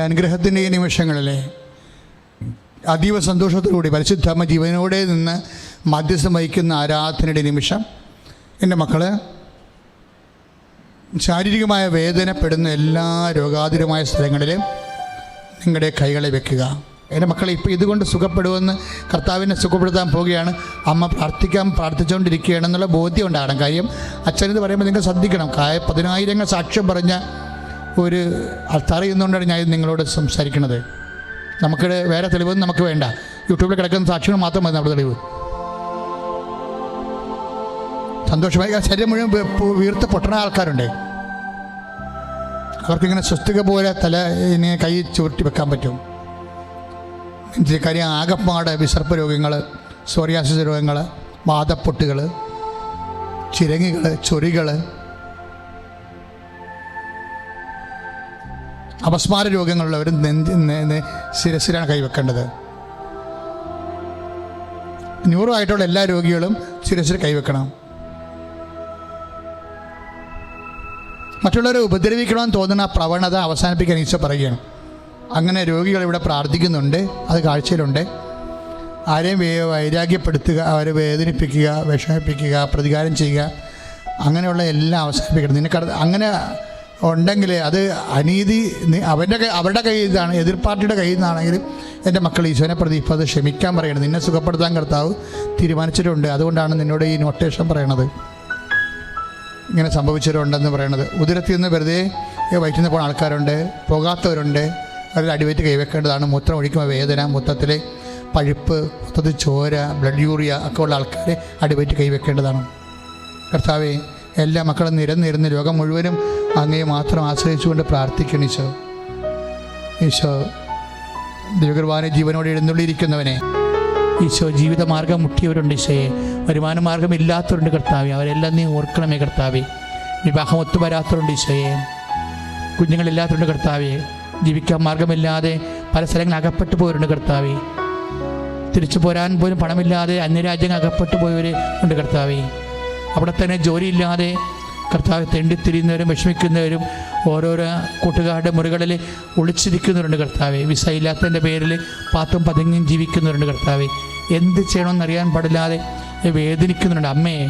അനുഗ്രഹത്തിന്റെ ഈ നിമിഷങ്ങളിലെ അതീവ സന്തോഷത്തോടുകൂടി പരിശുദ്ധമ്മ ജീവനോടെ നിന്ന് മധ്യസ്ഥം വഹിക്കുന്ന ആരാധനയുടെ നിമിഷം എന്റെ മക്കൾ ശാരീരികമായ വേദനപ്പെടുന്ന എല്ലാ രോഗാതുരമായ സ്ഥലങ്ങളിലും നിങ്ങളുടെ കൈകളെ വെക്കുക. എന്റെ മക്കളെ ഇപ്പോൾ ഇതുകൊണ്ട് സുഖപ്പെടുമെന്ന് കർത്താവിനെ സുഖപ്പെടുത്താൻ പോവുകയാണ്. അമ്മ പ്രാർത്ഥിക്കാൻ പ്രാർത്ഥിച്ചുകൊണ്ടിരിക്കുകയാണെന്നുള്ള ബോധ്യം ഉണ്ടാകണം കാര്യം. അച്ഛനെന്ന് പറയുമ്പോൾ നിങ്ങൾ ശ്രദ്ധിക്കണം. പതിനായിരങ്ങൾ സാക്ഷ്യം പറഞ്ഞ ഒരു അൾത്താറ ഞാൻ നിങ്ങളോട് സംസാരിക്കുന്നത് നമുക്ക് വേറെ തെളിവൊന്നും നമുക്ക് വേണ്ട. യൂട്യൂബിൽ കിടക്കുന്ന സാക്ഷികൾ മാത്രം മതി നമ്മുടെ തെളിവ്. സന്തോഷമായി. ശരീരം മുഴുവൻ വീർത്ത് പൊട്ടണ ആൾക്കാരുണ്ട്. അവർക്കിങ്ങനെ സ്വസ്തിക പോലെ തല ഇനി കൈ ചുരുട്ടി വെക്കാൻ പറ്റും. കാര്യം ആകപ്പാട് വിസർപ്പ രോഗങ്ങൾ സോറിയാസിസ് രോഗങ്ങൾ വാദപ്പൊട്ടുകൾ ചിരങ്ങികൾ ചൊറികൾ അപസ്മാര നെ- ശിരസിലാണ് കൈവെക്കേണ്ടത്. ന്യൂറോ ആയിട്ടുള്ള എല്ലാ രോഗികളും ശിരസിൽ കൈവെക്കണം. മറ്റുള്ളവരെ ഉപദ്രവിക്കണമെന്ന് തോന്നുന്ന ആ പ്രവണത അവസാനിപ്പിക്കാൻ ഈശോ പറയുകയാണ്. അങ്ങനെ രോഗികൾ ഇവിടെ പ്രാർത്ഥിക്കുന്നുണ്ട് അത് കാഴ്ചയിലുണ്ട്. ആരെയും വൈരാഗ്യപ്പെടുത്തുക അവരെ വേദനിപ്പിക്കുക വിഷമിപ്പിക്കുക പ്രതികാരം ചെയ്യുക അങ്ങനെയുള്ള എല്ലാം അവസാനിപ്പിക്കണം. നിനക്ക് അങ്ങനെ ഉണ്ടെങ്കിൽ അത് അനീതി അവന്റെ അവരുടെ കയ്യിൽ നിന്നാണ് എതിർ പാർട്ടിയുടെ കയ്യിൽ നിന്നാണെങ്കിലും എന്റെ മക്കൾ ഈശോനെ പ്രതി ഇപ്പോൾ അത് ക്ഷമിക്കാൻ പറയണം. നിന്നെ സുഖപ്പെടുത്താൻ കർത്താവ് തീരുമാനിച്ചിട്ടുണ്ട്. അതുകൊണ്ടാണ് നിന്നോട് ഈ നൊട്ടേഷൻ പറയണത്. ഇങ്ങനെ സംഭവിച്ചവരുണ്ടെന്ന് പറയണത്. ഉദരത്തിൽ നിന്ന് വെറുതെ വയറ്റിൽ നിന്ന് പോകുന്ന ആൾക്കാരുണ്ട്. പോകാത്തവരുണ്ട്. അവരുടെ അടിവയറ്റ് കൈവെക്കേണ്ടതാണ്. മൂത്രം ഒഴിക്കുമ്പോൾ വേദന മൊത്തത്തിൽ പഴുപ്പ് മൊത്തത്തിൽ ചോര ബ്ലഡ് യൂറിയ ഒക്കെ ഉള്ള ആൾക്കാരെ അടിവയറ്റ് കൈവെക്കേണ്ടതാണ്. കർത്താവെ എല്ലാ മക്കളും നിരന്നിരുന്ന് ലോകം മുഴുവനും അങ്ങേ മാത്രം ആശ്രയിച്ചുകൊണ്ട് പ്രാർത്ഥിക്കണം ഈശോ. ഈശോ ദൈവകുർബാന ജീവനോട് എഴുന്നള്ളിയിരിക്കുന്നവനെ. ഈശോ ജീവിതമാർഗം മുട്ടിയവരുണ്ട് ഈശോയെ. വരുമാന മാർഗം ഇല്ലാത്തവരുണ്ട് കർത്താവെ. അവരെല്ലാം നീ ഓർക്കണമേ കർത്താവെ. വിവാഹം ഒത്തുവരാത്തവരുണ്ട് ഈശോയെ. കുഞ്ഞുങ്ങളില്ലാത്തവരുണ്ട് കർത്താവെ. ജീവിക്കാൻ മാർഗമില്ലാതെ പല സ്ഥലങ്ങളിൽ അകപ്പെട്ടു പോയവരുണ്ട് കർത്താവെ. തിരിച്ചു പോരാൻ പോലും പണമില്ലാതെ അന്യരാജ്യങ്ങൾ അകപ്പെട്ടു പോയവർ ഉണ്ട് കർത്താവെ. അവിടെ തന്നെ ജോലിയില്ലാതെ കർത്താവ് തെണ്ടിത്തിരിയുന്നവരും വിഷമിക്കുന്നവരും ഓരോരോ കൂട്ടുകാരുടെ മുറികളിൽ ഒളിച്ചിരിക്കുന്നവരുണ്ട് കർത്താവ്. വിസ ഇല്ലാത്തതിന്റെ പേരിൽ പാത്തും പതുങ്ങിയും ജീവിക്കുന്നവരുണ്ട് കർത്താവ്. എന്ത് ചെയ്യണമെന്നറിയാൻ പാടില്ലാതെ വേദനിക്കുന്നുണ്ട് അമ്മയെ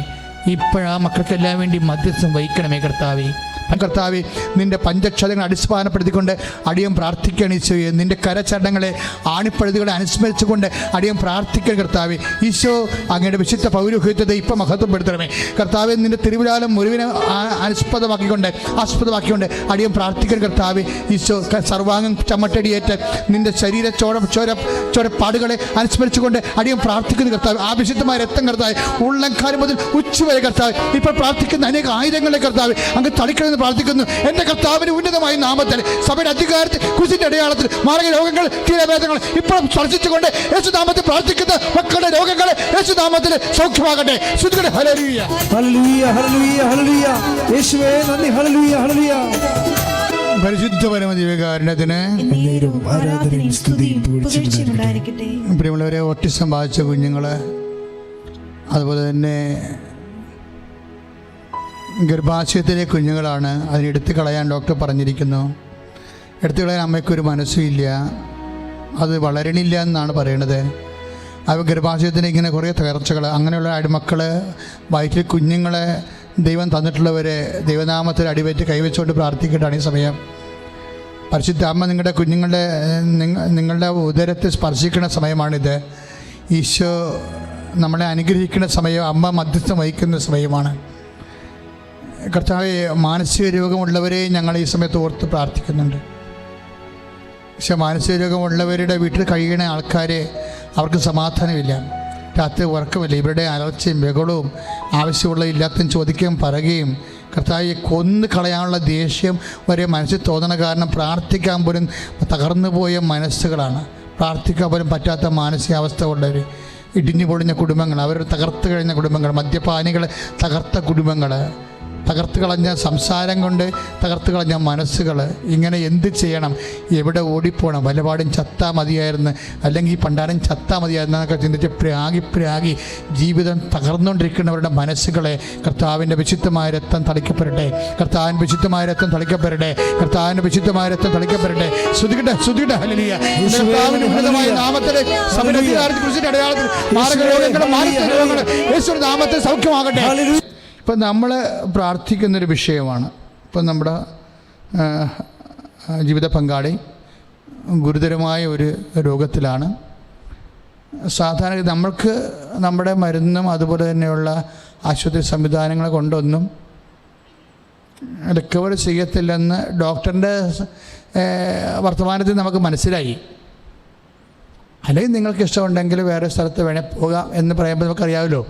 ഇപ്പോഴാ മക്കൾക്കെല്ലാം വേണ്ടി മധ്യസ്ഥം വഹിക്കണമേ കർത്താവെ. കർത്താവെ നിന്റെ പഞ്ചക്ഷതങ്ങൾ അടിസ്ഥാനപ്പെടുത്തിക്കൊണ്ട് അടിയം പ്രാർത്ഥിക്കുകയാണ് ഈശോയെ. നിന്റെ കരചരണങ്ങളെ ആണിപ്പഴുതുകളെ അനുസ്മരിച്ചുകൊണ്ട് അടിയം പ്രാർത്ഥിക്കണം കർത്താവ്. ഈശോ അങ്ങയുടെ വിശുദ്ധ പൗരോഹിത്യത്തെ ഇപ്പം മഹത്വപ്പെടുത്തണമേ. കർത്താവ് നിന്റെ തിരുവിലാലം മുറിവിനെ അനുസ്പദമാക്കിക്കൊണ്ട് ആസ്പദമാക്കിക്കൊണ്ട് അടിയം പ്രാർത്ഥിക്കണം കർത്താവ്. ഈശോ സർവാംഗം ചമ്മട്ടടിയേറ്റ് നിന്റെ ശരീര ചോര ചോര ചോരപ്പാടുകളെ അനുസ്മരിച്ചുകൊണ്ട് അടിയം പ്രാർത്ഥിക്കുന്നു കർത്താവ്. ആ വിശുദ്ധമായ രക്തം കർത്താവ് ഉള്ളംകാലം മുതൽ ഉച്ചവരെ കർത്താവ് ഇപ്പോൾ പ്രാർത്ഥിക്കുന്ന അനേക ആയിരങ്ങളെ കർത്താവ് അങ്ങ് തളിക്കണമെന്ന് പ്രാർത്ഥിക്കുന്നു. എന്റെ കർത്താവിന് ഉന്നതമായ നാമത്തിൽ സഭയുടെ അധികാരത്തിൽ കുരിശിന്റെ അടയാളത്തിൽ മാരക രോഗങ്ങൾ തീരഭേദങ്ങൾ ഇപ്പോഴും സ്പർശിച്ചുകൊണ്ട് യേശുനാമത്തിൽ പ്രാർത്ഥിക്കുന്ന മക്കളുടെ രോഗങ്ങൾ യേശുനാമത്തിൽ സൗഖ്യമാകട്ടെ. ശ്രുതികളുടെ ഹലരിയ ഹല്ലേലൂയ ഹല്ലേലൂയ ഹല്ലേലൂയ. യേശുവേ നന്ദി ഹല്ലേലൂയ ഹല്ലേലൂയ. പരിശുദ്ധ പരമദിവകാരണത്തിന് എന്നേരും ആരാധനയും സ്തുതിയും പുകഴ്ചയും പുകഴ്ചയുണ്ടായിരിക്കട്ടെ പ്രിയമുള്ളവരെ ഓട്ടിസം ബാധിച്ച കുഞ്ഞുങ്ങൾ അതുപോലെ തന്നെ ഗർഭാശയത്തിലെ കുഞ്ഞുങ്ങളാണ്. അതിനെടുത്ത് കളയാൻ ഡോക്ടർ പറഞ്ഞിരിക്കുന്നു. എടുത്തു കളയാൻ അമ്മയ്ക്കൊരു മനസ്സുമില്ല. അത് വളരണില്ല എന്നാണ് പറയണത്. അവ ഗർഭാശയത്തിന് ഇങ്ങനെ കുറേ തകർച്ചകൾ അങ്ങനെയുള്ള അടിമക്കൾ വയറ്റിൽ കുഞ്ഞുങ്ങളെ ദൈവം തന്നിട്ടുള്ളവരെ ദൈവനാമത്തിൽ അടിവേറ്റ് കൈവച്ചുകൊണ്ട് പ്രാർത്ഥിക്കേണ്ടതാണ് ഈ സമയം. പരിശുദ്ധ അമ്മ നിങ്ങളുടെ കുഞ്ഞുങ്ങളുടെ നിങ്ങളുടെ ഉദരത്തെ സ്പർശിക്കുന്ന സമയമാണിത്. ഈശോ നമ്മളെ അനുഗ്രഹിക്കുന്ന സമയം അമ്മ മധ്യസ്ഥം വഹിക്കുന്ന സമയമാണ്. കർത്താവ് മാനസിക രോഗമുള്ളവരെ ഞങ്ങൾ ഈ സമയത്ത് ഓർത്ത് പ്രാർത്ഥിക്കുന്നുണ്ട്. പക്ഷെ മാനസിക രോഗമുള്ളവരുടെ വീട്ടിൽ കഴിയുന്ന ആൾക്കാരെ അവർക്ക് സമാധാനമില്ല. രാത്രി ഉറക്കമില്ല. ഇവരുടെ അലർച്ചയും ബഹളവും ആവശ്യമുള്ള ഇല്ലാത്തതും ചോദിക്കുകയും പറയുകയും കർത്താവെ കൊന്നു കളയാനുള്ള ദേഷ്യം വരെ മനസ്സിൽ തോന്നണ കാരണം പ്രാർത്ഥിക്കാൻ പോലും തകർന്നു പോയ മനസ്സുകളാണ്. പ്രാർത്ഥിക്കാൻ പോലും പറ്റാത്ത മാനസികാവസ്ഥ ഉള്ളവർ ഇടിഞ്ഞു പൊളിഞ്ഞ കുടുംബങ്ങൾ അവർ തകർത്ത് കഴിഞ്ഞ കുടുംബങ്ങൾ മദ്യപാനികൾ തകർത്ത കുടുംബങ്ങൾ. തകർത്ത് കളഞ്ഞ സംസാരം കൊണ്ട് തകർത്ത് കളഞ്ഞ മനസ്സുകൾ ഇങ്ങനെ എന്ത് ചെയ്യണം? എവിടെ ഓടിപ്പോകണം വല്ലപാടും ചത്താ മതിയായിരുന്നു. അല്ലെങ്കിൽ ഈ പണ്ടാരം ചത്താ മതിയായിരുന്നു എന്നൊക്കെ ചിന്തിച്ച് പ്രാഗി പ്രാഗി ജീവിതം തകർന്നുകൊണ്ടിരിക്കുന്നവരുടെ മനസ്സുകളെ കർത്താവിന്റെ വിശുദ്ധമായ രക്തം തളിക്കപ്പെടട്ടെ. കർത്താവിന്റെ വിശുദ്ധമായ രക്തം തളിക്കപ്പെടട്ടെ. കർത്താവിന്റെ വിശുദ്ധമായ രക്തം തളിക്കപ്പെടട്ടെ. ശ്രുതികട്ടെ ശ്രുതികട്ടെ ഹല്ലേലൂയ. കർത്താവിന്റെ ഉന്നതമായ അടയാളത്തിൽ രോഗങ്ങൾ നാമത്തെ സൗഖ്യമാകട്ടെ. ഇപ്പം നമ്മൾ പ്രാർത്ഥിക്കുന്നൊരു വിഷയമാണ്. ഇപ്പം നമ്മുടെ ജീവിത പങ്കാളി ഗുരുതരമായ ഒരു രോഗത്തിലാണ്. സാധാരണ നമ്മൾക്ക് നമ്മുടെ മരുന്നും അതുപോലെ തന്നെയുള്ള ആശുപത്രി സംവിധാനങ്ങൾ കൊണ്ടൊന്നും റിക്കവർ ചെയ്യത്തില്ലെന്ന് ഡോക്ടറിന്റെ വർത്തമാനത്തിൽ നമുക്ക് മനസ്സിലായി. അല്ലെങ്കിൽ നിങ്ങൾക്ക് ഇഷ്ടമുണ്ടെങ്കിൽ വേറെ സ്ഥലത്ത് വേണേൽ പോകാം എന്ന് പറയുമ്പോൾ നമുക്കറിയാമല്ലോ.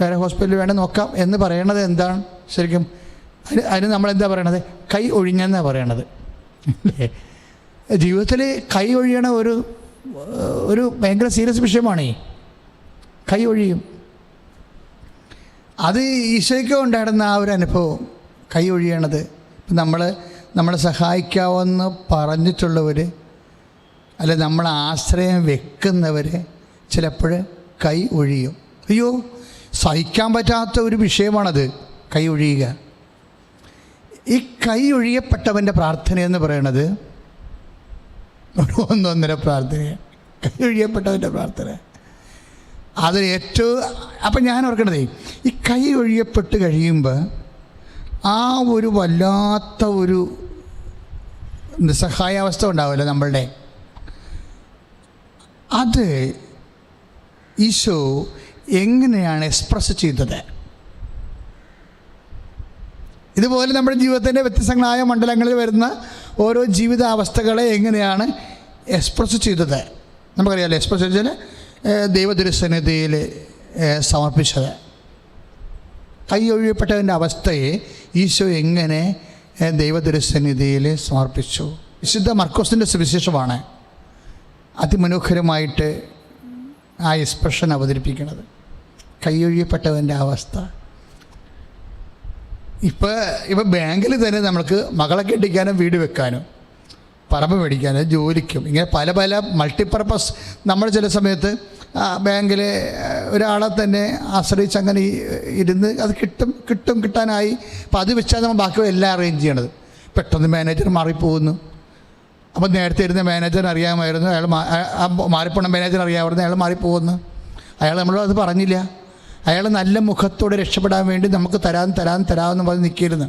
വേറെ ഹോസ്പിറ്റലിൽ വേണേൽ നോക്കാം എന്ന് പറയണത് എന്താണ്? ശരിക്കും അതിന് അതിന് നമ്മളെന്താ പറയണത്? കൈ ഒഴിഞ്ഞെന്നാണ് പറയണത്. അല്ലേ? ജീവിതത്തിൽ കൈ ഒഴിയണ ഒരു ഒരു ഭയങ്കര സീരിയസ് വിഷയമാണ്. ഈ കൈ ഒഴിയും. അത് ഈശോയ്ക്ക് ഉണ്ടായിരുന്ന ആ ഒരു അനുഭവം കൈ ഒഴിയണത്. ഇപ്പം നമ്മൾ നമ്മളെ സഹായിക്കാമെന്ന് പറഞ്ഞിട്ടുള്ളവർ അല്ലെ നമ്മളെ ആശ്രയം വെക്കുന്നവർ ചിലപ്പോൾ കൈ ഒഴിയും. അയ്യോ സഹിക്കാൻ പറ്റാത്ത ഒരു വിഷയമാണത്. കൈ ഒഴിയുക. ഈ കൈ ഒഴിയപ്പെട്ടവന്റെ പ്രാർത്ഥന എന്ന് പറയണത് ഒന്നൊന്നര പ്രാർത്ഥനയാണ് കൈ ഒഴിയപ്പെട്ടവന്റെ പ്രാർത്ഥന. അതിൽ ഏറ്റവും അപ്പം ഞാൻ ഓർക്കണതേ ഈ കൈ ഒഴിയപ്പെട്ട് കഴിയുമ്പോൾ ആ ഒരു വല്ലാത്ത ഒരു നിസ്സഹായാവസ്ഥ ഉണ്ടാവില്ല നമ്മളുടെ. അത് ഈശോ എങ്ങനെയാണ് എക്സ്പ്രസ് ചെയ്തത്? ഇതുപോലെ നമ്മുടെ ജീവിതത്തിന്റെ വ്യത്യസ്തങ്ങളായ മണ്ഡലങ്ങളിൽ വരുന്ന ഓരോ ജീവിതാവസ്ഥകളെ എങ്ങനെയാണ് എക്സ്പ്രസ് ചെയ്തത്? നമുക്കറിയാമല്ലോ എക്സ്പ്രസ് വെച്ചാൽ ദൈവദുരസന്നിധിയിൽ സമർപ്പിച്ചത്. കൈ ഒഴിയപ്പെട്ടവന്റെ അവസ്ഥയെ ഈശോ എങ്ങനെ ദൈവദുരസന്നിധിയിൽ സമർപ്പിച്ചു? വിശുദ്ധ മർക്കോസിന്റെ സുവിശേഷമാണ് അതിമനോഹരമായിട്ട് ആ എക്സ്പ്രഷൻ അവതരിപ്പിക്കുന്നത്. കൈയൊഴിയപ്പെട്ടവന്റെ അവസ്ഥ. ഇപ്പോൾ ഇപ്പോൾ ബാങ്കിൽ തന്നെ നമുക്ക് മകളെ കെട്ടിക്കാനും വീട് വെക്കാനും പറമ്പ് മേടിക്കാനും ജോലിക്കും ഇങ്ങനെ പല പല മൾട്ടിപ്പർപ്പസ് നമ്മൾ ചില സമയത്ത് ബാങ്കിലെ ഒരാളെ തന്നെ ആശ്രയിച്ച് അങ്ങനെ ഇരുന്ന് അത് കിട്ടും കിട്ടും കിട്ടാനായി. അപ്പോൾ അത് വെച്ചാൽ നമ്മൾ ബാക്കി എല്ലാം അറേഞ്ച് ചെയ്യണത്. പെട്ടെന്ന് മാനേജർ മാറിപ്പോകുന്നു. അപ്പോൾ നേരത്തെ ഇരുന്ന മാനേജർ അറിയാമായിരുന്നു അയാൾ മാറിപ്പോണ മാനേജർ അറിയാമായിരുന്നു അയാൾ മാറിപ്പോകുന്നു. അയാൾ നമ്മളോട് അത് പറഞ്ഞില്ല. അയാൾ നല്ല മുഖത്തോടെ രക്ഷപ്പെടാൻ വേണ്ടി നമുക്ക് തരാൻ തരാൻ തരാമെന്ന് പറഞ്ഞ് നിൽക്കിയിരുന്നു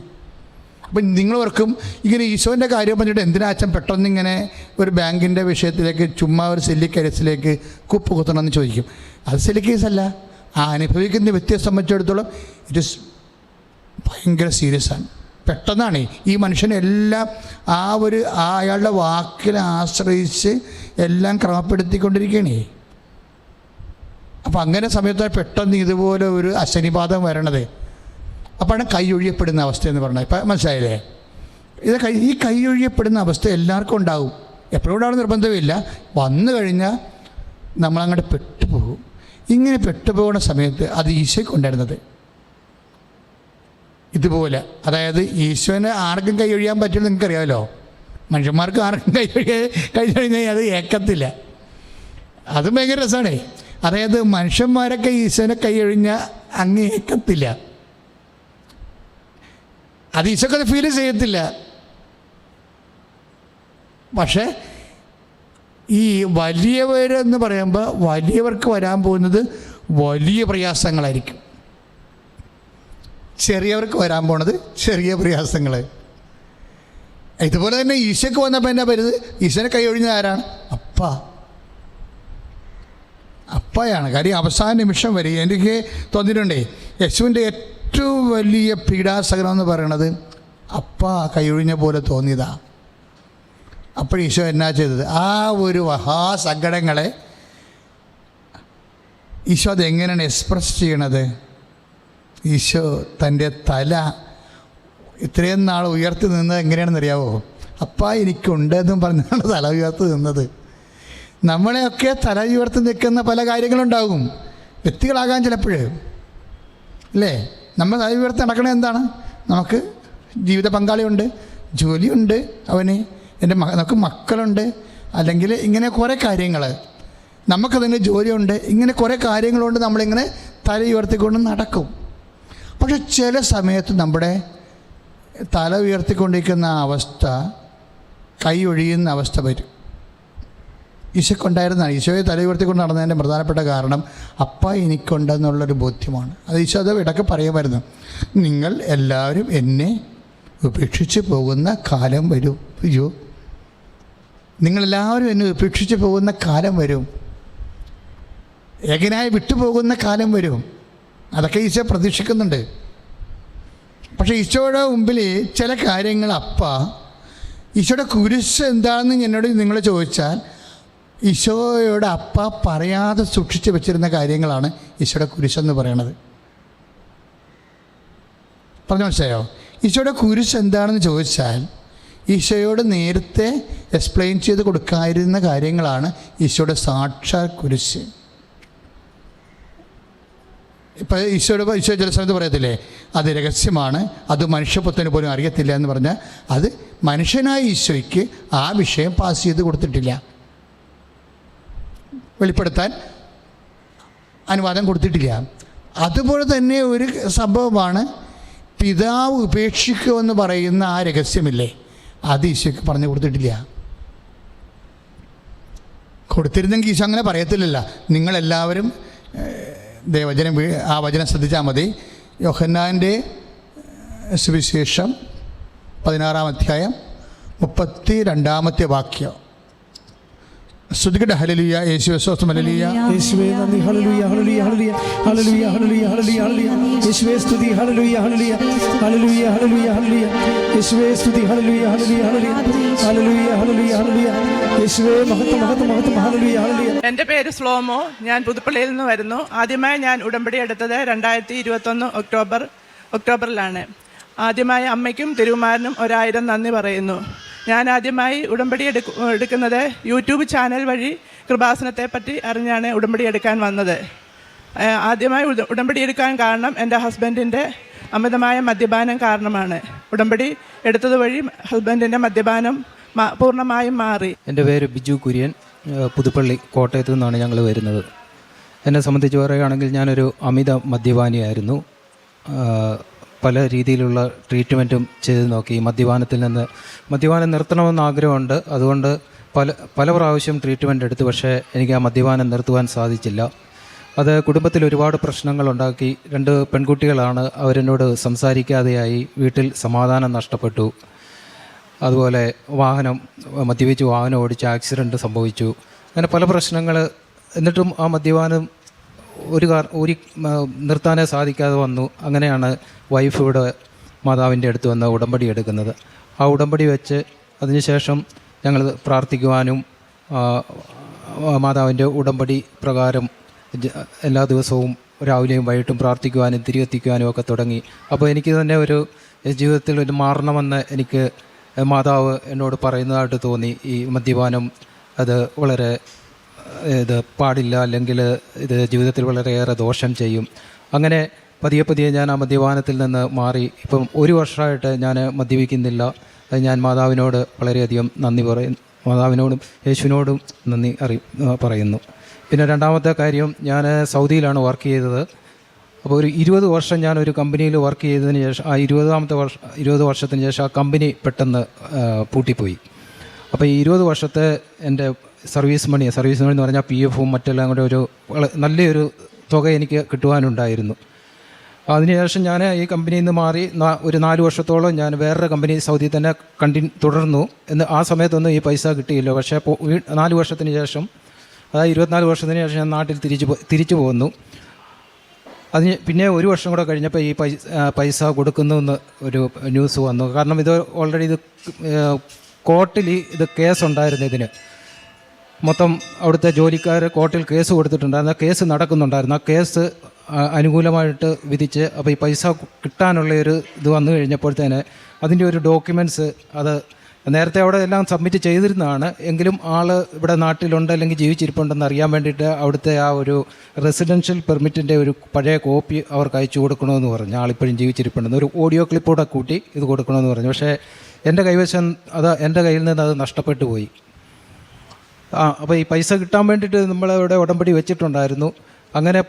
അപ്പം നിങ്ങളോർക്കും ഇങ്ങനെ ഈശോന്റെ കാര്യം പറഞ്ഞിട്ട് എന്തിനാ അച്ഛൻ പെട്ടെന്ന് ഇങ്ങനെ ഒരു ബാങ്കിന്റെ വിഷയത്തിലേക്ക് ചുമ്മാ ഒരു സെല്ലിക്കരസിലേക്ക് കുപ്പ് കുത്തണമെന്ന് ചോദിക്കും. അത് സെല്ലി കേസല്ല ആ അനുഭവിക്കുന്ന വ്യക്തിയെ സംബന്ധിച്ചിടത്തോളം ഇറ്റ് ഇസ് ഭയങ്കര സീരിയസ് ആണ്. പെട്ടെന്നാണ് ഈ മനുഷ്യനെല്ലാം ആ ഒരു ആ അയാളുടെ വാക്കിനെ ആശ്രയിച്ച് എല്ലാം ക്രമപ്പെടുത്തിക്കൊണ്ടിരിക്കുകയാണേ. അപ്പം അങ്ങനെ സമയത്ത് പെട്ടെന്ന് ഇതുപോലെ ഒരു അശനിപാതം വരണത്. അപ്പോഴാണ് കൈ ഒഴിയപ്പെടുന്ന അവസ്ഥ എന്ന് പറഞ്ഞത്. ഇപ്പം മനസ്സിലായില്ലേ? ഇത് കൈ ഈ കൈ ഒഴിയപ്പെടുന്ന അവസ്ഥ എല്ലാവർക്കും ഉണ്ടാകും എപ്പോഴും നിർബന്ധമില്ല. വന്നു കഴിഞ്ഞാൽ നമ്മളങ്ങോട്ട് പെട്ടുപോകും. ഇങ്ങനെ പെട്ടുപോകുന്ന സമയത്ത് അത് ഈശോയ്ക്ക് ഉണ്ടായിരുന്നത് ഇതുപോലെ. അതായത് ഈശോനെ ആർക്കും കൈ ഒഴിയാൻ പറ്റുമെന്ന് നിങ്ങൾക്കറിയാമല്ലോ. മനുഷ്യന്മാർക്ക് ആർക്കും കൈ ഒഴിയാൻ കൈ കഴിഞ്ഞാൽ അത് ഏക്കത്തില്ല. അതും ഭയങ്കര രസമാണേ. അതായത് മനുഷ്യന്മാരൊക്കെ ഈശോനെ കൈയൊഴിഞ്ഞ അങ്ങേക്കത്തില്ല അത് ഈശോക്ക് അത് ഈശോക്കത് ഫീൽ ചെയ്യത്തില്ല. പക്ഷേ ഈ വലിയവരെന്ന് പറയുമ്പോൾ വലിയവർക്ക് വരാൻ പോകുന്നത് വലിയ പ്രയാസങ്ങളായിരിക്കും. ചെറിയവർക്ക് വരാൻ പോണത് ചെറിയ പ്രയാസങ്ങൾ ഇതുപോലെ തന്നെ ഈശോക്ക് വന്നപ്പോൾ എന്നാ വരുന്നത്? ഈശോനെ കൈ ഒഴിഞ്ഞത് ആരാണ്? അപ്പ. അപ്പയാണ്. കാര്യം അവസാന നിമിഷം വരെ എനിക്ക് തോന്നിയിട്ടുണ്ടേ. യേശുവിന്റെ ഏറ്റവും വലിയ പീഡാസകനം എന്ന് പറയണത് അപ്പ കൈയൊഴിഞ്ഞ പോലെ തോന്നിയതാ. അപ്പോൾ ഈശോ എന്നാ ചെയ്തത്? ആ ഒരു മഹാസങ്കടങ്ങളെ ഈശോ അതെങ്ങനെയാണ് എക്സ്പ്രസ് ചെയ്യണത്? ഈശോ തന്റെ തല ഇത്രയും നാൾ ഉയർത്തി നിന്നത് എങ്ങനെയാണെന്ന് അറിയാവോ അപ്പ എനിക്കുണ്ട് എന്നും പറഞ്ഞാണ് തല ഉയർത്തി നിന്നത്. നമ്മളെയൊക്കെ തല ഉയർത്തി നിൽക്കുന്ന പല കാര്യങ്ങളുണ്ടാകും. വ്യക്തികളാകാൻ ചിലപ്പോൾ അല്ലേ? നമ്മൾ തല ഉയർത്തി നടക്കണേ എന്താണ്? നമുക്ക് ജീവിത പങ്കാളിയുണ്ട് ജോലിയുണ്ട് അവന് എന്റെ മ നമുക്ക് മക്കളുണ്ട് അല്ലെങ്കിൽ ഇങ്ങനെ കുറേ കാര്യങ്ങൾ. നമുക്കതിന് ജോലിയുണ്ട് ഇങ്ങനെ കുറേ കാര്യങ്ങളുണ്ട് നമ്മളിങ്ങനെ തല ഉയർത്തിക്കൊണ്ട് നടക്കും. പക്ഷെ ചില സമയത്ത് നമ്മുടെ തല ഉയർത്തിക്കൊണ്ടിരിക്കുന്ന അവസ്ഥ കൈ ഒഴിയുന്ന അവസ്ഥ വരും. ഈശോക്കുണ്ടായിരുന്നതാണ്. ഈശോയെ തല ഉയർത്തിക്കൊണ്ട് നടന്നതിന്റെ പ്രധാനപ്പെട്ട കാരണം അപ്പ എനിക്കുണ്ടെന്നുള്ളൊരു ബോധ്യമാണ്. അത് ഈശോ അത് ഇടയ്ക്ക് പറയുമായിരുന്നു നിങ്ങൾ എല്ലാവരും എന്നെ ഉപേക്ഷിച്ച് പോകുന്ന കാലം വരും. അയ്യോ നിങ്ങളെല്ലാവരും എന്നെ ഉപേക്ഷിച്ച് പോകുന്ന കാലം വരും. ഏകനായി വിട്ടുപോകുന്ന കാലം വരും. അതൊക്കെ ഈശോ പ്രതീക്ഷിക്കുന്നുണ്ട്. പക്ഷേ ഈശോയുടെ മുമ്പിൽ ചില കാര്യങ്ങൾ അപ്പ ഈശോയുടെ കുരിശ് എന്താണെന്ന് എന്നോട് നിങ്ങൾ ചോദിച്ചാൽ ഈശോയോട് അപ്പ പറയാതെ സൂക്ഷിച്ച് വെച്ചിരുന്ന കാര്യങ്ങളാണ് ഈശോയുടെ കുരിശെന്ന് പറയണത്. പറഞ്ഞു മനസ്സിലായോ? ഈശോയുടെ കുരിശ് എന്താണെന്ന് ചോദിച്ചാൽ ഈശോയോട് നേരത്തെ എക്സ്പ്ലെയിൻ ചെയ്ത് കൊടുക്കാതിരുന്ന കാര്യങ്ങളാണ് ഈശോയുടെ സാക്ഷാൽ കുരിശ്. ഇപ്പം ഈശോയുടെ ഈശോ ചില സമയത്ത് പറയത്തില്ലേ അത് രഹസ്യമാണ് അത് മനുഷ്യപുത്തന് പോലും അറിയത്തില്ല എന്ന് പറഞ്ഞാൽ അത് മനുഷ്യനായ ഈശോയ്ക്ക് ആ വിഷയം പാസ് ചെയ്ത് കൊടുത്തിട്ടില്ല. വെളിപ്പെടുത്താൻ അനുവാദം കൊടുത്തിട്ടില്ല. അതുപോലെ തന്നെ ഒരു സംഭവമാണ് പിതാവ് ഉപേക്ഷിക്കുമെന്ന് പറയുന്ന ആ രഹസ്യമില്ലേ? അത് ഈശോയ്ക്ക് പറഞ്ഞു കൊടുത്തിട്ടില്ല. കൊടുത്തിരുന്നെങ്കിൽ ഈശോ അങ്ങനെ പറയത്തില്ലല്ല. നിങ്ങളെല്ലാവരും ദേവചനം ആ വചനം ശ്രദ്ധിച്ചാൽ മതി. യോഹന്നാന്റെ സുവിശേഷം പതിനാറാം അധ്യായം മുപ്പത്തി രണ്ടാമത്തെ വാക്യം. ശ്രുതികട ഹലലിയ യേശു വിശ്വാസം ഹലലിയ യേശുവേ നന്ദി hallelujah hallelujah hallelujah hallelujah hallelujah hallelujah hallelujah യേശുവേ സ്തുതി hallelujah hallelujah hallelujah hallelujah hallelujah യേശുവേ സ്തുതി ഹല്ലേലൂയ ഹലലിയ ഹലലിയ ഹലലിയ ഹലലിയ ഹലലിയ യേശുവേ മഹത്വ മഹത്വ മഹത്വ ഹലലിയ ഹല്ലേലൂയ എന്റെ പേര് സ്ലോമോ ഞാൻ പുതുപ്പള്ളിയിൽ നിന്ന് വരുന്നു ആദ്യമായി ഞാൻ ഉടമ്പടി എടുത്തത് രണ്ടായിരത്തി ഇരുപത്തൊന്ന് ഒക്ടോബർ ഒക്ടോബറിലാണ് ആദ്യമായി അമ്മയ്ക്കും തിരുമാരനും ഒരായിരം നന്ദി പറയുന്നു ഞാൻ ആദ്യമായി ഉടമ്പടി എടുക്കു എടുക്കുന്നത് യൂട്യൂബ് ചാനൽ വഴി കൃപാസനത്തെ പറ്റി അറിഞ്ഞാണ് ഉടമ്പടി എടുക്കാൻ വന്നത്. ആദ്യമായി ഉട- ഉടമ്പടി എടുക്കാൻ കാരണം എന്റെ ഹസ്ബൻഡിന്റെ അമിതമായ മദ്യപാനം കാരണമാണ്. ഉടമ്പടി എടുത്തത് വഴി ഹസ്ബൻഡിന്റെ മദ്യപാനം പൂർണമായും മാറി. എന്റെ പേര് ബിജു കുര്യൻ പുതുപ്പള്ളി കോട്ടയത്തു നിന്നാണ് ഞങ്ങൾ വരുന്നത്. എന്നെ സംബന്ധിച്ച് പറയുകയാണെങ്കിൽ ഞാനൊരു അമിത മദ്യപാനിയായിരുന്നു. പല രീതിയിലുള്ള ട്രീറ്റ്മെന്റും ചെയ്ത് നോക്കി. മദ്യപാനത്തിൽ നിന്ന് മദ്യപാനം നിർത്തണമെന്ന് ആഗ്രഹമുണ്ട്. അതുകൊണ്ട് പല പല പ്രാവശ്യം ട്രീറ്റ്മെന്റ് എടുത്തു. പക്ഷേ എനിക്ക് ആ മദ്യപാനം നിർത്തുവാൻ സാധിച്ചില്ല. അത് കുടുംബത്തിൽ ഒരുപാട് പ്രശ്നങ്ങളുണ്ടാക്കി രണ്ട് പെൺകുട്ടികളാണ്. അവരെന്നോട് സംസാരിക്കാതെയായി വീട്ടിൽ സമാധാനം നഷ്ടപ്പെട്ടു. അതുപോലെ വാഹനം മദ്യപിച്ച് വാഹനം ഓടിച്ച് ആക്സിഡന്റ് സംഭവിച്ചു. അങ്ങനെ പല പ്രശ്നങ്ങൾ എന്നിട്ടും ആ മദ്യപാനം ഒരു ഒരു നിർത്താനേ സാധിക്കാതെ വന്നു. അങ്ങനെയാണ് വൈഫ് ഇവിടെ മാതാവിന്റെ അടുത്ത് വന്ന് ഉടമ്പടി എടുക്കുന്നത്. ആ ഉടമ്പടി വെച്ച് അതിനുശേഷം ഞങ്ങൾ പ്രാർത്ഥിക്കുവാനും മാതാവിന്റെ ഉടമ്പടി പ്രകാരം എല്ലാ ദിവസവും രാവിലെയും വൈകിട്ടും പ്രാർത്ഥിക്കുവാനും തിരികെത്തിക്കുവാനും ഒക്കെ തുടങ്ങി. അപ്പോൾ എനിക്ക് തന്നെ ഒരു ജീവിതത്തിൽ ഒരു മാറണമെന്ന് എനിക്ക് മാതാവ് എന്നോട് പറയുന്നതായിട്ട് തോന്നി. ഈ മദ്യപാനം അത് വളരെ ഇത് പാടില്ല അല്ലെങ്കിൽ ഇത് ജീവിതത്തിൽ വളരെയേറെ ദോഷം ചെയ്യും. അങ്ങനെ പതിയെ പതിയെ ഞാൻ ആ മദ്യപാനത്തിൽ നിന്ന് മാറി. ഇപ്പം ഒരു വർഷമായിട്ട് ഞാൻ മദ്യപിക്കുന്നില്ല. ഞാൻ മാതാവിനോട് വളരെയധികം നന്ദി പറയും. മാതാവിനോടും യേശുവിനോടും നന്ദി അറി പറയുന്നു. പിന്നെ രണ്ടാമത്തെ കാര്യം ഞാൻ സൗദിയിലാണ് വർക്ക് ചെയ്തത്. അപ്പോൾ ഒരു ഇരുപത് വർഷം ഞാൻ ഒരു കമ്പനിയിൽ വർക്ക് ചെയ്തതിന് ശേഷം ആ ഇരുപതാമത്തെ വർഷ ഇരുപത് വർഷത്തിന് ശേഷം ആ കമ്പനി പെട്ടെന്ന് പൂട്ടിപ്പോയി. അപ്പോൾ ഈ ഇരുപത് വർഷത്തെ എന്റെ സർവീസ് മണി സർവീസ് മണി എന്ന് പറഞ്ഞാൽ പി എഫും മറ്റെല്ലാം കൂടെ ഒരു നല്ലൊരു തുക എനിക്ക് കിട്ടുവാനുണ്ടായിരുന്നു. അതിനുശേഷം ഞാൻ ഈ കമ്പനിയിൽ നിന്ന് മാറി ഒരു നാല് വർഷത്തോളം ഞാൻ വേറൊരു കമ്പനി സൗദി തന്നെ കണ്ടി തുടർന്നു. എന്ന് ആ സമയത്തൊന്നും ഈ പൈസ കിട്ടിയില്ല. പക്ഷേ നാല് വർഷത്തിന് ശേഷം അതായത് ഇരുപത്തിനാല് വർഷത്തിന് ശേഷം ഞാൻ നാട്ടിൽ തിരിച്ചു തിരിച്ചു പോകുന്നു അതിന് പിന്നെ ഒരു വർഷം കൂടെ കഴിഞ്ഞപ്പോൾ ഈ പൈസ പൈസ കൊടുക്കുന്നു എന്ന് ഒരു ന്യൂസ് വന്നു. കാരണം ഇത് ഓൾറെഡി ഇത് കോർട്ടിൽ ഇത് കേസ് ഉണ്ടായിരുന്നു ഇതിന്. മൊത്തം അവിടുത്തെ ജോലിക്കാർ കോർട്ടിൽ കേസ് കൊടുത്തിട്ടുണ്ടായിരുന്നു. ആ കേസ് നടക്കുന്നുണ്ടായിരുന്നു. ആ കേസ് അനുകൂലമായിട്ട് വിധിച്ച് അപ്പോൾ ഈ പൈസ കിട്ടാനുള്ള ഒരു ഇത് വന്നു കഴിഞ്ഞപ്പോഴത്തേന് അതിന്റെ ഒരു ഡോക്യുമെന്റ്സ് അത് നേരത്തെ അവിടെ എല്ലാം സബ്മിറ്റ് ചെയ്തിരുന്നതാണ്. എങ്കിലും ആൾ ഇവിടെ നാട്ടിലുണ്ട് അല്ലെങ്കിൽ ജീവിച്ചിരിപ്പുണ്ടെന്ന് അറിയാൻ വേണ്ടിയിട്ട് അവിടുത്തെ ആ ഒരു റെസിഡൻഷ്യൽ പെർമിറ്റിന്റെ ഒരു പഴയ കോപ്പി അവർക്ക് അയച്ചു കൊടുക്കണമെന്ന് പറഞ്ഞു. ആളിപ്പോഴും ജീവിച്ചിരിപ്പുണ്ടെന്ന്. ഒരു ഓഡിയോ ക്ലിപ്പോടെ കൂട്ടി ഇത് കൊടുക്കണമെന്ന് പറഞ്ഞു. പക്ഷേ എന്റെ കൈവശം അത് എന്റെ കയ്യിൽ നിന്ന് അത് നഷ്ടപ്പെട്ടു പോയി. ആ അപ്പോൾ ഈ പൈസ കിട്ടാൻ വേണ്ടിയിട്ട് നമ്മളവിടെ ഉടമ്പടി വെച്ചിട്ടുണ്ടായിരുന്നു. അങ്ങനെ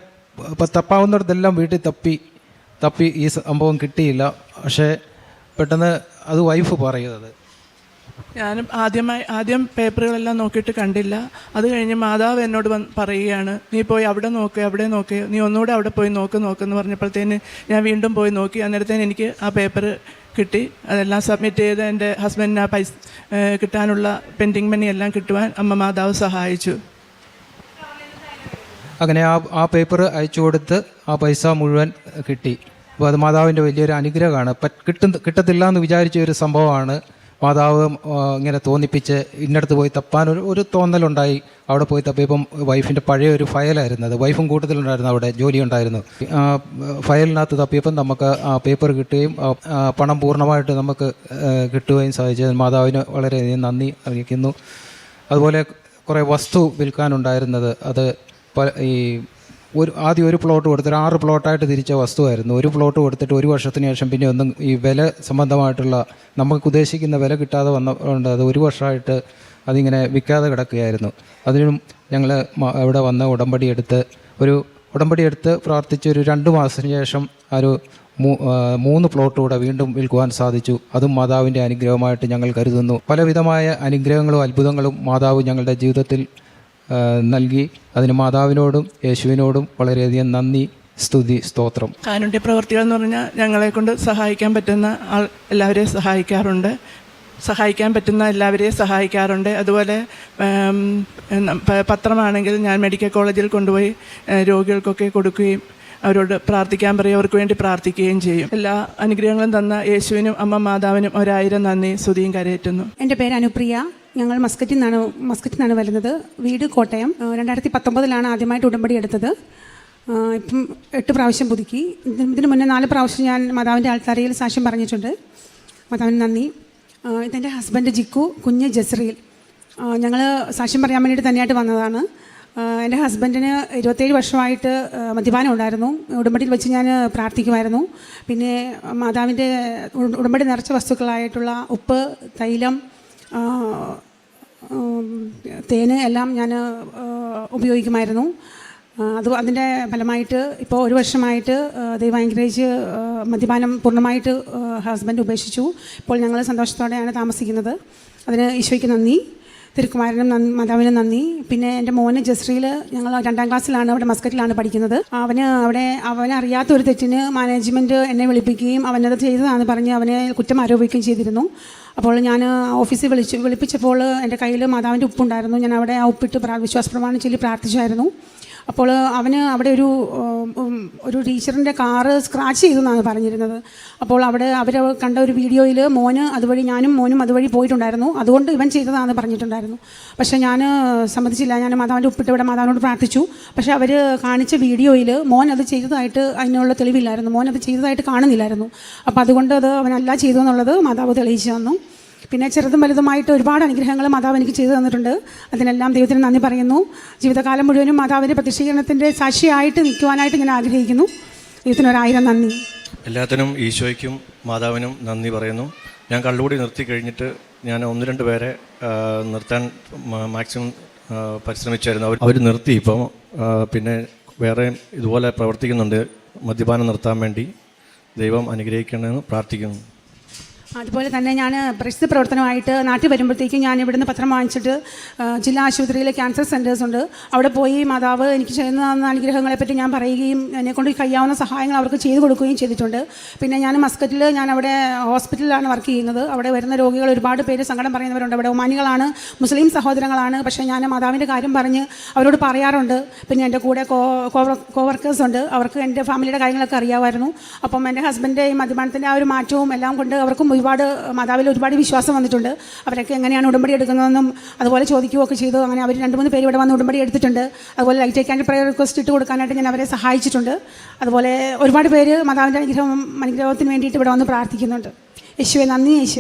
ഇപ്പം തപ്പാവുന്നിടത്തെല്ലാം വീട്ടിൽ തപ്പി തപ്പി ഈ സംഭവം കിട്ടിയില്ല. പക്ഷേ പെട്ടെന്ന് അത് വൈഫ് പറയുന്നത്. ഞാനും ആദ്യമായി ആദ്യം പേപ്പറുകളെല്ലാം നോക്കിയിട്ട് കണ്ടില്ല. അത് കഴിഞ്ഞ് മാതാവ് എന്നോട് വന്ന് പറയുകയാണ് നീ പോയി അവിടെ നോക്ക് അവിടെ നോക്ക്. നീ ഒന്നുകൂടെ അവിടെ പോയി നോക്ക് നോക്കെന്ന് പറഞ്ഞപ്പോഴത്തേന് ഞാൻ വീണ്ടും പോയി നോക്കി. അന്നേരത്തേന് എനിക്ക് ആ പേപ്പർ കിട്ടി. അതെല്ലാം സബ്മിറ്റ് ചെയ്ത് എന്റെ ഹസ്ബൻഡിന് ആ പൈസ കിട്ടാനുള്ള പെൻഡിങ് മണി എല്ലാം കിട്ടുവാൻ അമ്മ മാതാവ് സഹായിച്ചു. അങ്ങനെ ആ ആ പേപ്പർ അയച്ചു കൊടുത്ത് ആ പൈസ മുഴുവൻ കിട്ടി. അപ്പോൾ അത് മാതാവിന്റെ വലിയൊരു അനുഗ്രഹമാണ്. കിട്ടുന്ന കിട്ടത്തില്ല എന്ന് വിചാരിച്ച ഒരു സംഭവമാണ് മാതാവ് ഇങ്ങനെ തോന്നിപ്പിച്ച് ഇന്നടത്ത് പോയി തപ്പാൻ ഒരു ഒരു തോന്നലുണ്ടായി. അവിടെ പോയി തപ്പിയപ്പം വൈഫിന്റെ പഴയ ഒരു ഫയലായിരുന്നു അത്. വൈഫും കൂട്ടത്തിലുണ്ടായിരുന്നു അവിടെ ജോലി ഉണ്ടായിരുന്നു ഫയലിനകത്ത് തപ്പിയപ്പം നമുക്ക് ആ പേപ്പർ കിട്ടുകയും പണം പൂർണമായിട്ട് നമുക്ക് കിട്ടുകയും സാധിച്ചത് മാതാവിന് വളരെയധികം നന്ദി അറിയിക്കുന്നു. അതുപോലെ കുറേ വസ്തു വിൽക്കാനുണ്ടായിരുന്നത് അത് ഈ ഒരു ആദ്യം ഒരു പ്ലോട്ട് കൊടുത്തിട്ട് ആറ് പ്ലോട്ടായിട്ട് തിരിച്ച വസ്തുവായിരുന്നു. ഒരു പ്ലോട്ട് കൊടുത്തിട്ട് ഒരു വർഷത്തിന് ശേഷം പിന്നെ ഒന്നും ഈ വില സംബന്ധമായിട്ടുള്ള നമുക്ക് ഉദ്ദേശിക്കുന്ന വില കിട്ടാതെ വന്നതുകൊണ്ട് അത് ഒരു വർഷമായിട്ട് അതിങ്ങനെ വിൽക്കാതെ കിടക്കുകയായിരുന്നു. അതിനും ഞങ്ങൾ ഇവിടെ വന്ന് ഉടമ്പടി എടുത്ത് ഒരു ഉടമ്പടി എടുത്ത് പ്രാർത്ഥിച്ച് ഒരു രണ്ട് മാസത്തിന് ശേഷം ഒരു മൂന്ന് പ്ലോട്ട് കൂടെ വീണ്ടും വിൽക്കുവാൻ സാധിച്ചു. അതും മാതാവിന്റെ അനുഗ്രഹമായിട്ട് ഞങ്ങൾ കരുതുന്നു. പലവിധമായ അനുഗ്രഹങ്ങളും അത്ഭുതങ്ങളും മാതാവ് ഞങ്ങളുടെ ജീവിതത്തിൽ നൽകി അതിന് മാതാവിനോടും യേശുവിനോടും വളരെയധികം നന്ദി സ്തുതി സ്തോത്രം. കാനുണ്യ പ്രവർത്തികൾ എന്ന് പറഞ്ഞാൽ ഞങ്ങളെ കൊണ്ട് സഹായിക്കാൻ പറ്റുന്ന ആൾ എല്ലാവരെയും സഹായിക്കാറുണ്ട്. സഹായിക്കാൻ പറ്റുന്ന എല്ലാവരെയും സഹായിക്കാറുണ്ട്. അതുപോലെ പത്രമാണെങ്കിൽ ഞാൻ മെഡിക്കൽ കോളേജിൽ കൊണ്ടുപോയി രോഗികൾക്കൊക്കെ കൊടുക്കുകയും അവരോട് പ്രാർത്ഥിക്കാൻ പറയും അവർക്ക് വേണ്ടി പ്രാർത്ഥിക്കുകയും ചെയ്യും. എല്ലാ അനുഗ്രഹങ്ങളും തന്ന യേശുവിനും അമ്മ മാതാവിനും ഒരായിരം നന്ദി സ്തുതിയും കരയേറ്റുന്നു. എന്റെ പേര് അനുപ്രിയ. ഞങ്ങൾ മസ്കറ്റിൽ നിന്നാണ് മസ്കറ്റിൽ നിന്നാണ് വരുന്നത്. വീട് കോട്ടയം. രണ്ടായിരത്തി പത്തൊമ്പതിലാണ് ആദ്യമായിട്ട് ഉടമ്പടി എടുത്തത്. ഇപ്പം എട്ട് പ്രാവശ്യം പുതുക്കി. ഇതിന് മുന്നേ നാല് പ്രാവശ്യം ഞാൻ മാതാവിന്റെ ആൾത്താരയിൽ സാക്ഷ്യം പറഞ്ഞിട്ടുണ്ട്. മാതാവിന് നന്ദി. ഇതെന്റെ ഹസ്ബൻഡ് ജിക്കു കുഞ്ഞ് ജസ്രീൽ ഞങ്ങൾ സാക്ഷ്യം പറയാൻ വേണ്ടിയിട്ട് തന്നെയായിട്ട് വന്നതാണ്. എന്റെ ഹസ്ബൻഡിന് ഇരുപത്തേഴ് വർഷമായിട്ട് മദ്യപാനം ഉണ്ടായിരുന്നു. ഉടമ്പടിയിൽ വെച്ച് ഞാൻ പ്രാർത്ഥിക്കുമായിരുന്നു. പിന്നെ മാതാവിന്റെ ഉടമ്പടി നിറച്ച വസ്തുക്കളായിട്ടുള്ള ഉപ്പ് തൈലം തേന് എല്ലാം ഞാൻ ഉപയോഗിക്കുമായിരുന്നു. അത് അതിന്റെ ഫലമായിട്ട് ഇപ്പോൾ ഒരു വർഷമായിട്ട് ദൈവം മദ്യപാനം പൂർണമായിട്ട് ഹസ്ബൻഡ് ഉപേക്ഷിച്ചു. ഇപ്പോൾ ഞങ്ങൾ സന്തോഷത്തോടെയാണ് താമസിക്കുന്നത്. അതിന് ഈശോയ്ക്ക് നന്ദി. തിരുക്കുമാരനും മാതാവിനും നന്ദി. പിന്നെ എന്റെ മോന് ജസ്രിയിൽ ഞങ്ങൾ രണ്ടാം ക്ലാസ്സിലാണ് അവിടെ മസ്കറ്റിലാണ് പഠിക്കുന്നത്. അവന് അവിടെ അവനറിയാത്ത ഒരു തെറ്റിന് മാനേജ്മെന്റ് എന്നെ വിളിപ്പിക്കുകയും അവനത് ചെയ്തതാണെന്ന് പറഞ്ഞ് അവനെ കുറ്റം ആരോപിക്കുകയും ചെയ്തിരുന്നു. അപ്പോൾ ഞാൻ ഓഫീസിൽ വിളിച്ചു വിളിപ്പിച്ചപ്പോൾ എന്റെ കയ്യിൽ മാതാവിന്റെ ഉപ്പുണ്ടായിരുന്നു. ഞാൻ അവിടെ ആ ഉപ്പിട്ട് വിശ്വാസ പ്രമാണം ചൊല്ലി പ്രാർത്ഥിച്ചായിരുന്നു. അപ്പോൾ അവന് അവിടെ ഒരു ഒരു ടീച്ചറിന്റെ കാറ് സ്ക്രാച്ച് ചെയ്തു എന്നാണ് പറഞ്ഞിരുന്നത്. അപ്പോൾ അവിടെ അവർ കണ്ട ഒരു വീഡിയോയിൽ മോന് അതുവഴി ഞാനും മോനും അതുവഴി പോയിട്ടുണ്ടായിരുന്നു. അതുകൊണ്ട് ഇവൻ ചെയ്തതാണെന്ന് പറഞ്ഞിട്ടുണ്ടായിരുന്നു. പക്ഷേ ഞാൻ സമ്മതിച്ചില്ല. ഞാൻ മാതാവിന്റെ ഉപ്പിട്ട് ഇവിടെ മാതാവിനോട് പ്രാർത്ഥിച്ചു. പക്ഷേ അവർ കാണിച്ച വീഡിയോയിൽ മോൻ അത് ചെയ്തതായിട്ട് അതിനുള്ള തെളിവില്ലായിരുന്നു. മോൻ അത് ചെയ്തതായിട്ട് കാണുന്നില്ലായിരുന്നു. അപ്പോൾ അതുകൊണ്ട് അത് അവനല്ല ചെയ്തു എന്നുള്ളത് മാതാവ് തെളിയിച്ചു തന്നു. പിന്നെ ചെറുതും വലുതുമായിട്ട് ഒരുപാട് അനുഗ്രഹങ്ങൾ മാതാവ് എനിക്ക് ചെയ്തു തന്നിട്ടുണ്ട്. അതിനെല്ലാം ദൈവത്തിന് നന്ദി പറയുന്നു. ജീവിതകാലം മുഴുവനും മാതാവിന്റെ പ്രതിഷ്ഠീകരണത്തിന്റെ സാക്ഷിയായിട്ട് നിൽക്കുവാനായിട്ട് ഞാൻ ആഗ്രഹിക്കുന്നു. ദൈവത്തിന് ഒരായിരം നന്ദി. എല്ലാത്തിനും ഈശോയ്ക്കും മാതാവിനും നന്ദി പറയുന്നു. ഞാൻ കള്ളുകൂടി നിർത്തി കഴിഞ്ഞിട്ട് ഞാൻ ഒന്ന് രണ്ട് പേരെ നിർത്താൻ മാക്സിമം പരിശ്രമിച്ചായിരുന്നു. അവർ അവർ നിർത്തി ഇപ്പം പിന്നെ വേറെ ഇതുപോലെ പ്രവർത്തിക്കുന്നുണ്ട്. മദ്യപാനം നിർത്താൻ വേണ്ടി ദൈവം അനുഗ്രഹിക്കണമെന്ന് പ്രാർത്ഥിക്കുന്നു. അതുപോലെ തന്നെ ഞാൻ പ്രശസ്ത പ്രവർത്തനമായിട്ട് നാട്ടിൽ വരുമ്പോഴത്തേക്കും ഞാൻ ഇവിടുന്ന് പത്രം വാങ്ങിച്ചിട്ട് ജില്ലാ ആശുപത്രിയിലെ ക്യാൻസർ സെന്റേഴ്സ് ഉണ്ട്. അവിടെ പോയി മാതാവ് എനിക്ക് ചെയ്യുന്ന അനുഗ്രഹങ്ങളെപ്പറ്റി ഞാൻ പറയുകയും എന്നെക്കൊണ്ട് കഴിയാവുന്ന സഹായങ്ങൾ അവർക്ക് ചെയ്തു കൊടുക്കുകയും ചെയ്തിട്ടുണ്ട്. പിന്നെ ഞാൻ മസ്കറ്റിൽ ഞാൻ അവിടെ ഹോസ്പിറ്റലിലാണ് വർക്ക് ചെയ്യുന്നത്. അവിടെ വരുന്ന രോഗികൾ ഒരുപാട് പേര് സങ്കടം പറയുന്നവരുണ്ട്. അവിടെ ഒമാനികളാണ് മുസ്ലിം സഹോദരങ്ങളാണ്. പക്ഷേ ഞാൻ മാതാവിന്റെ കാര്യം പറഞ്ഞ് അവരോട് പറയാറുണ്ട്. പിന്നെ എന്റെ കൂടെ കോ കോവർക്കേഴ്സ് ഉണ്ട്. അവർക്ക് എന്റെ ഫാമിലിയുടെ കാര്യങ്ങളൊക്കെ അറിയാമായിരുന്നു. അപ്പം എന്റെ ഹസ്ബൻഡ് ഈ ആ ഒരു മാറ്റവും എല്ലാം കൊണ്ട് അവർക്കും ഒരുപാട് മാതാവിൽ ഒരുപാട് വിശ്വാസം വന്നിട്ടുണ്ട്. അവരൊക്കെ എങ്ങനെയാണ് ഉടമ്പടി എടുക്കുന്നതെന്നും അതുപോലെ ചോദിക്കുകയൊക്കെ ചെയ്തു. അങ്ങനെ അവർ രണ്ട് മൂന്ന് പേര് ഇവിടെ വന്ന് ഉടമ്പടി എടുത്തിട്ടുണ്ട്. അതുപോലെ ലൈറ്റ് ക്യാൻഡിൽ പ്രയർ റിക്വസ്റ്റ് ഇട്ട് കൊടുക്കാനായിട്ട് ഞാൻ അവരെ സഹായിച്ചിട്ടുണ്ട്. അതുപോലെ ഒരുപാട് പേര് മാതാവിന്റെ അനുഗ്രഹം അനുഗ്രഹത്തിന് വേണ്ടിയിട്ട് ഇവിടെ വന്ന് പ്രാർത്ഥിക്കുന്നുണ്ട്. യേശുവെ നന്ദി യേശു.